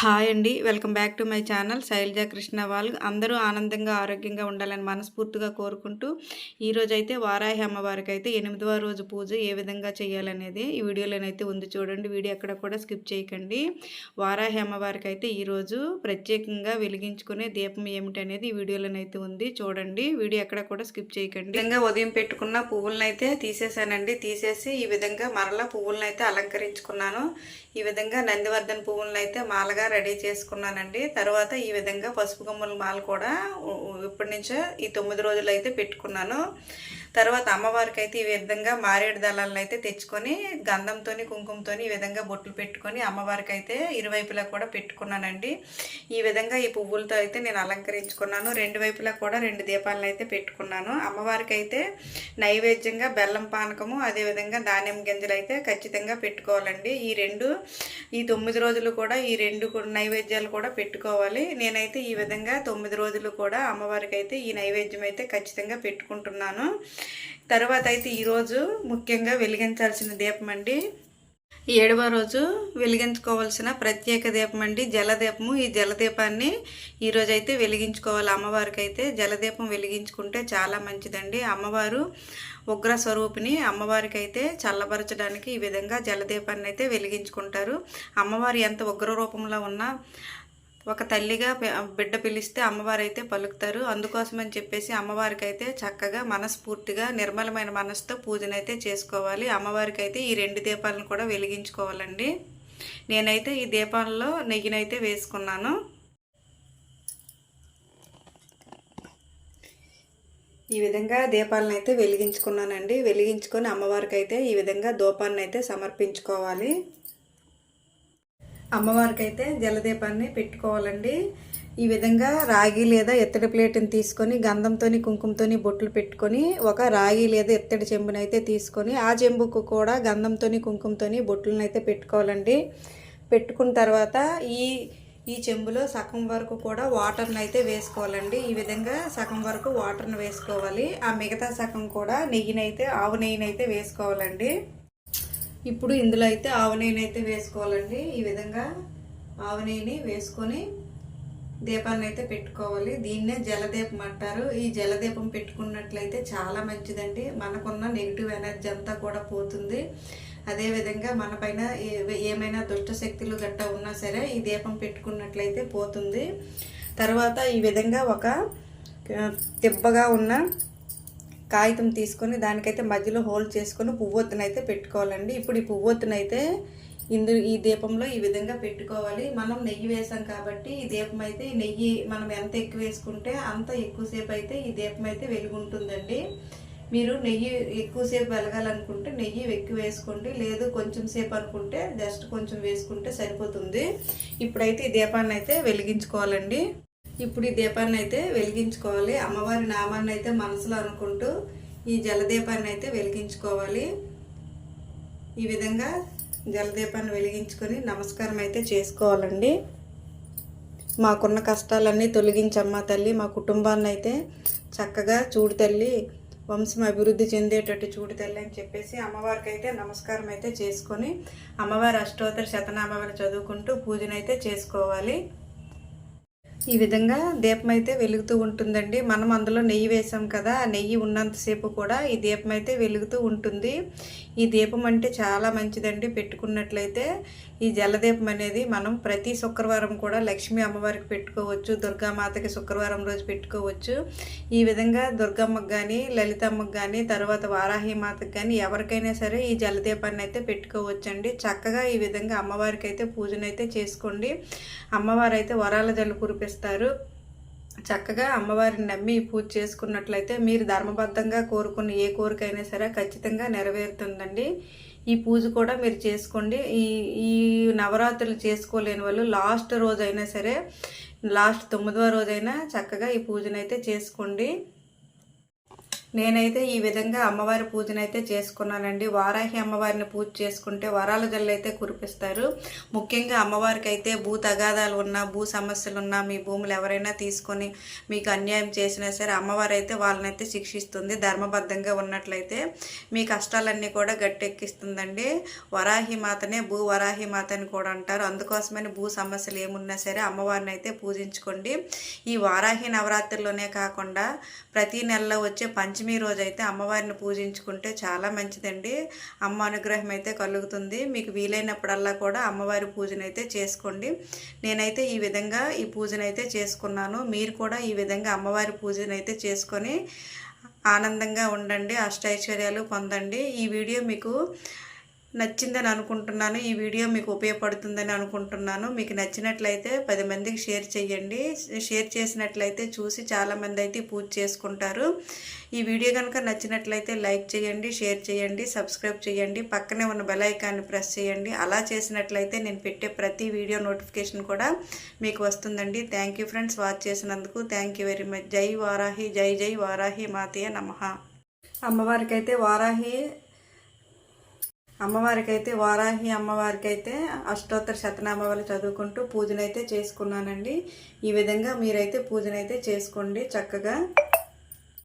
Hi అండి. Welcome back to my channel. Shailaja Krishna వాళ్ళు అందరూ ఆనందంగా ఆరోగ్యంగా ఉండాలని మనస్ఫూర్తిగా కోరుకుంటూ ఈరోజైతే వారాహి అమ్మవారికి అయితే ఎనిమిదవ రోజు పూజ ఏ విధంగా చేయాలనేది ఈ వీడియోలోనైతే ఉంది చూడండి. వీడియో ఎక్కడ కూడా స్కిప్ చేయకండి. వారాహి అమ్మవారికి అయితే ఈరోజు ప్రత్యేకంగా వెలిగించుకునే దీపం ఏమిటనేది ఈ వీడియోలోనైతే ఉంది చూడండి. వీడియో ఎక్కడ కూడా స్కిప్ చేయకండి. విధంగా ఉదయం పెట్టుకున్న పువ్వులనైతే తీసేసానండి. తీసేసి ఈ విధంగా మరలా పువ్వులనైతే అలంకరించుకున్నాను. ఈ విధంగా నందివర్ధన్ పువ్వులనైతే అయితే మాలగా రెడీ చేసుకున్నానండి. తర్వాత ఈ విధంగా పసుపు కొమ్ముల మాల కూడా ఇప్పటి నుంచే ఈ తొమ్మిది రోజులు అయితే పెట్టుకున్నాను. తర్వాత అమ్మవారికి అయితే ఈ విధంగా మారేడు దళాలను అయితే తెచ్చుకొని గంధంతో కుంకుమతో ఈ విధంగా బొట్లు పెట్టుకొని అమ్మవారికి అయితే ఇరువైపులా కూడా పెట్టుకున్నానండి. ఈ విధంగా ఈ పువ్వులతో అయితే నేను అలంకరించుకున్నాను. రెండు వైపులా కూడా రెండు దీపాలను అయితే పెట్టుకున్నాను. అమ్మవారికి అయితే నైవేద్యంగా బెల్లం పానకము అదేవిధంగా ధాన్యం గింజలు అయితే ఖచ్చితంగా పెట్టుకోవాలండి. ఈ రెండు ఈ తొమ్మిది రోజులు కూడా ఈ రెండు నైవేద్యాలు కూడా పెట్టుకోవాలి. నేనైతే ఈ విధంగా తొమ్మిది రోజులు కూడా అమ్మవారికి అయితే ఈ నైవేద్యం అయితే ఖచ్చితంగా పెట్టుకుంటున్నాను. తర్వాత అయితే ఈరోజు ముఖ్యంగా వెలిగించాల్సిన దీపం అండి. ఏడవ రోజు వెలిగించుకోవాల్సిన ప్రత్యేక దీపం అండి. జలదీపము. ఈ జలదీపాన్ని ఈరోజు అయితే వెలిగించుకోవాలి. అమ్మవారికి అయితే జలదీపం వెలిగించుకుంటే చాలా మంచిదండి. అమ్మవారు ఉగ్ర స్వరూపిణి. అమ్మవారికి అయితే చల్లబరచడానికి ఈ విధంగా జలదీపాన్ని అయితే వెలిగించుకుంటారు. అమ్మవారు ఎంత ఉగ్ర రూపంలో ఉన్నా ఒక తల్లిగా బిడ్డ పిలిస్తే అమ్మవారు అయితే పలుకుతారు. అందుకోసమని చెప్పేసి అమ్మవారికి అయితే చక్కగా మనస్ఫూర్తిగా నిర్మలమైన మనసుతో పూజనైతే చేసుకోవాలి. అమ్మవారికి అయితే ఈ రెండు దీపాలను కూడా వెలిగించుకోవాలండి. నేనైతే ఈ దీపాలలో నెయ్యినైతే వేసుకున్నాను. ఈ విధంగా దీపాలను అయితే వెలిగించుకున్నానండి. వెలిగించుకొని అమ్మవారికి అయితే ఈ విధంగా దూపాన్ని అయితే సమర్పించుకోవాలి. అమ్మవారికి అయితే జలదీపాన్ని పెట్టుకోవాలండి. ఈ విధంగా రాగి లేదా ఎత్తడి ప్లేట్ని తీసుకొని గంధంతో కుంకుమతో బొట్లు పెట్టుకొని ఒక రాగి లేదా ఎత్తడి చెంబునైతే తీసుకొని ఆ చెంబుకు కూడా గంధంతో కుంకుమతో బొట్లను అయితే పెట్టుకోవాలండి. పెట్టుకున్న తర్వాత ఈ ఈ చెంబులో సగం వరకు కూడా వాటర్ని అయితే వేసుకోవాలండి. ఈ విధంగా సగం వరకు వాటర్ని వేసుకోవాలి. ఆ మిగతా సగం కూడా నెయ్యినైతే ఆవు నెయ్యినైతే వేసుకోవాలండి. ఇప్పుడు ఇందులో అయితే ఆవు నెయ్యిని అయితే వేసుకోవాలండి. ఈ విధంగా ఆవు నెయ్యిని వేసుకొని దీపాన్ని అయితే పెట్టుకోవాలి. దీన్నే జలదీపం అంటారు. ఈ జలదీపం పెట్టుకున్నట్లయితే చాలా మంచిదండి. మనకున్న నెగిటివ్ ఎనర్జీ అంతా కూడా పోతుంది. అదేవిధంగా మన పైన ఏమైనా దుష్ట శక్తులు గట్టా ఉన్నా సరే ఈ దీపం పెట్టుకున్నట్లయితే పోతుంది. తర్వాత ఈ విధంగా ఒక తిబ్బగా ఉన్న కాగితం తీసుకొని దానికైతే మధ్యలో హోల్డ్ చేసుకొని పువ్వొత్తునైతే పెట్టుకోవాలండి. ఇప్పుడు ఈ పువ్వొత్తునైతే ఇందు ఈ దీపంలో ఈ విధంగా పెట్టుకోవాలి. మనం నెయ్యి వేసాం కాబట్టి ఈ దీపం అయితే ఈ నెయ్యి మనం ఎంత ఎక్కువ వేసుకుంటే అంత ఎక్కువసేపు అయితే ఈ దీపం అయితే వెలుగుంటుందండి. మీరు నెయ్యి ఎక్కువసేపు వెలగాలనుకుంటే నెయ్యి ఎక్కువ వేసుకోండి. లేదు కొంచెం సేపు అనుకుంటే జస్ట్ కొంచెం వేసుకుంటే సరిపోతుంది. ఇప్పుడైతే ఈ దీపాన్ని అయితే వెలిగించుకోవాలండి. ఇప్పుడు ఈ దీపాన్ని అయితే వెలిగించుకోవాలి. అమ్మవారి నామాన్ని అయితే మనసులో అనుకుంటూ ఈ జలదీపాన్ని అయితే వెలిగించుకోవాలి. ఈ విధంగా జలదీపాన్ని వెలిగించుకొని నమస్కారం అయితే చేసుకోవాలండి. మాకున్న కష్టాలన్నీ తొలగించమ్మా తల్లి. మా కుటుంబాన్ని అయితే చక్కగా చూడు తల్లి వంశం అభివృద్ధి చెందేటట్టు చూడు తల్లి అని చెప్పేసి అమ్మవారికి అయితే నమస్కారం అయితే చేసుకొని అమ్మవారి అష్టోత్తర శతనామాలు చదువుకుంటూ పూజనైతే చేసుకోవాలి. ఈ విధంగా దీపం అయితే వెలుగుతూ ఉంటుందండి. మనం అందులో నెయ్యి వేసాం కదా నెయ్యి ఉన్నంతసేపు కూడా ఈ దీపం అయితే వెలుగుతూ ఉంటుంది. ఈ దీపం అంటే చాలా మంచిదండి. పెట్టుకున్నట్లయితే ఈ జలదీపం అనేది మనం ప్రతి శుక్రవారం కూడా లక్ష్మీ అమ్మవారికి పెట్టుకోవచ్చు దుర్గామాతకి శుక్రవారం రోజు పెట్టుకోవచ్చు. ఈ విధంగా దుర్గమ్మకు కానీ లలితమ్మకు కానీ తర్వాత వారాహి మాతకు కానీ ఎవరికైనా సరే ఈ జలదీపాన్ని అయితే పెట్టుకోవచ్చండి. చక్కగా ఈ విధంగా అమ్మవారికి అయితే పూజనైతే చేసుకోండి. అమ్మవారు అయితే వరాల జల్లు చేస్తారు. చక్కగా అమ్మవారిని నమ్మి పూజ చేసుకున్నట్లయితే మీరు ధర్మబద్ధంగా కోరుకున్న ఏ కోరికైనా సరే ఖచ్చితంగా నెరవేరుతుందండి. ఈ పూజ కూడా మీరు చేసుకోండి. ఈ ఈ నవరాత్రులు చేసుకోలేని వాళ్ళు లాస్ట్ రోజైనా సరే లాస్ట్ తొమ్మిదవ రోజైనా చక్కగా ఈ పూజనైతే చేసుకోండి. నేనైతే ఈ విధంగా అమ్మవారి పూజనైతే చేసుకున్నానండి. వారాహి అమ్మవారిని పూజ చేసుకుంటే వరాల జల్లు అయితే కురిపిస్తారు. ముఖ్యంగా అమ్మవారికి అయితే భూ తగాదాలు ఉన్నా భూ సమస్యలు ఉన్నా మీ భూములు ఎవరైనా తీసుకొని మీకు అన్యాయం చేసినా సరే అమ్మవారు అయితే వాళ్ళనైతే శిక్షిస్తుంది. ధర్మబద్ధంగా ఉన్నట్లయితే మీ కష్టాలన్నీ కూడా గట్టెక్కిస్తుందండి. వరాహి మాతనే భూ వరాహి మాత అని కూడా అంటారు. అందుకోసమని భూ సమస్యలు ఏమున్నా సరే అమ్మవారిని అయితే పూజించుకోండి. ఈ వారాహి నవరాత్రిలోనే కాకుండా ప్రతి నెలలో వచ్చే పంచ పంచమి రోజు అయితే అమ్మవారిని పూజించుకుంటే చాలా మంచిదండి. అమ్మ అనుగ్రహం అయితే కలుగుతుంది. మీకు వీలైనప్పుడల్లా కూడా అమ్మవారి పూజనైతే చేసుకోండి. నేనైతే ఈ విధంగా ఈ పూజనైతే చేసుకున్నాను. మీరు కూడా ఈ విధంగా అమ్మవారి పూజనైతే చేసుకొని ఆనందంగా ఉండండి అష్టైశ్వర్యాలు పొందండి. ఈ వీడియో మీకు నచ్చిందని అనుకుంటున్నాను. ఈ వీడియో మీకు ఉపయోగపడుతుందని అనుకుంటున్నాను. మీకు నచ్చినట్లయితే పది మందికి షేర్ చేయండి. షేర్ చేసినట్లయితే చూసి చాలామంది అయితే పూజ చేసుకుంటారు. ఈ వీడియో కనుక నచ్చినట్లయితే లైక్ చేయండి షేర్ చేయండి సబ్స్క్రైబ్ చేయండి పక్కనే ఉన్న బెల్ ఐకాన్ని ప్రెస్ చేయండి. అలా చేసినట్లయితే నేను పెట్టే ప్రతి వీడియో నోటిఫికేషన్ కూడా మీకు వస్తుందండి. థ్యాంక్ యూ ఫ్రెండ్స్ వాచ్ చేసినందుకు. Thank you very much. జై వారాహి జై జై వారాహి మాతయ నమ. అమ్మవారికి అయితే వారాహి అమ్మవారికి అయితే వారాహి అమ్మవారికి అయితే అష్టోత్తర శతనామాలు చదువుకుంటూ పూజనైతే చేసుకున్నానండి. ఈ విధంగా మీరైతే పూజనైతే చేసుకోండి చక్కగా.